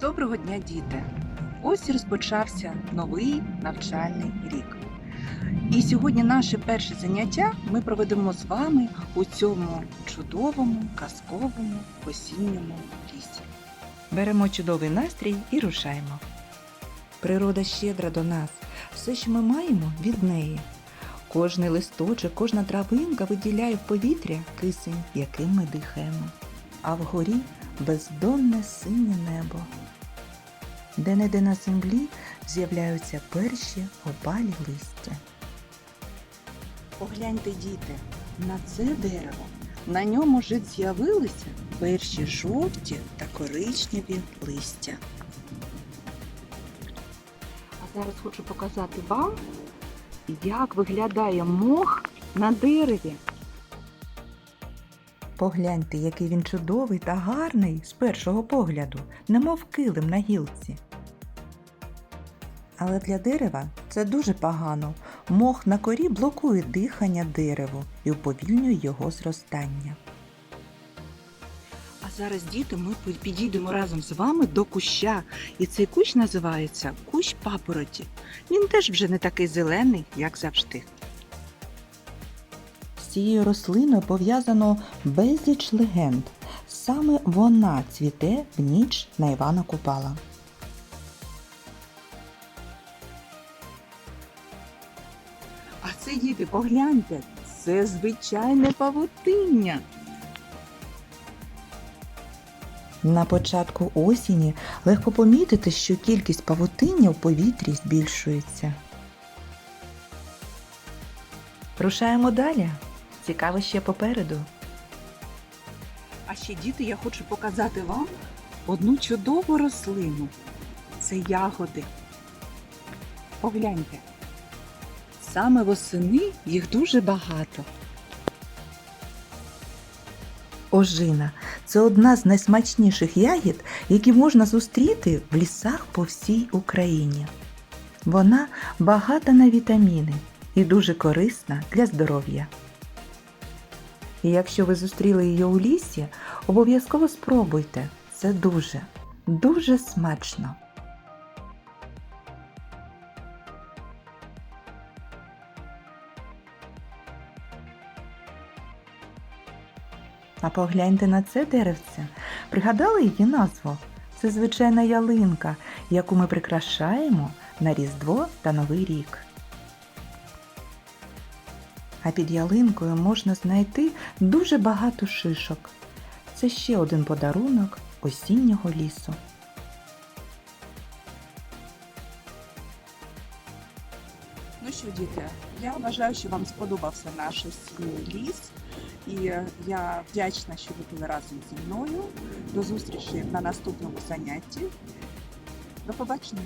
Доброго дня, діти! Ось розпочався новий навчальний рік. І сьогодні наше перше заняття ми проведемо з вами у цьому чудовому казковому осінньому лісі. Беремо чудовий настрій і рушаємо. Природа щедра до нас, все, що ми маємо від неї. Кожний листочок, кожна травинка виділяє в повітря кисень, яким ми дихаємо. А вгорі бездонне синє небо. Де-не-де на землі з'являються перші опалі листя. Погляньте, діти, на це дерево. На ньому вже з'явилися перші жовті та коричневі листя. А зараз хочу показати вам, як виглядає мох на дереві. Погляньте, який він чудовий та гарний з першого погляду, немов килим на гілці. Але для дерева це дуже погано. Мох на корі блокує дихання дереву і уповільнює його зростання. А зараз, діти, ми підійдемо разом з вами до куща. І цей кущ називається кущ папороті. Він теж вже не такий зелений, як завжди. Цією рослиною пов'язано безліч легенд. Саме вона цвіте в ніч на Івана Купала. А це діти, погляньте, це звичайне павутиння. На початку осені легко помітити, що кількість павутиння в повітрі збільшується. Рушаємо далі. Цікаво ще попереду. А ще діти, я хочу показати вам одну чудову рослину. Це ягоди. Погляньте. Саме восени їх дуже багато. Ожина це одна з найсмачніших ягід, які можна зустріти в лісах по всій Україні. Вона багата на вітаміни і дуже корисна для здоров'я. І якщо ви зустріли її у лісі, обов'язково спробуйте. Це дуже, дуже смачно. А погляньте на це деревце. Пригадали її назву? Це звичайна ялинка, яку ми прикрашаємо на Різдво та Новий рік. А під ялинкою можна знайти дуже багато шишок. Це ще один подарунок осіннього лісу. Ну що, діти, я вважаю, що вам сподобався наш осінній ліс. І я вдячна, що ви були разом зі мною. До зустрічі на наступному занятті. До побачення!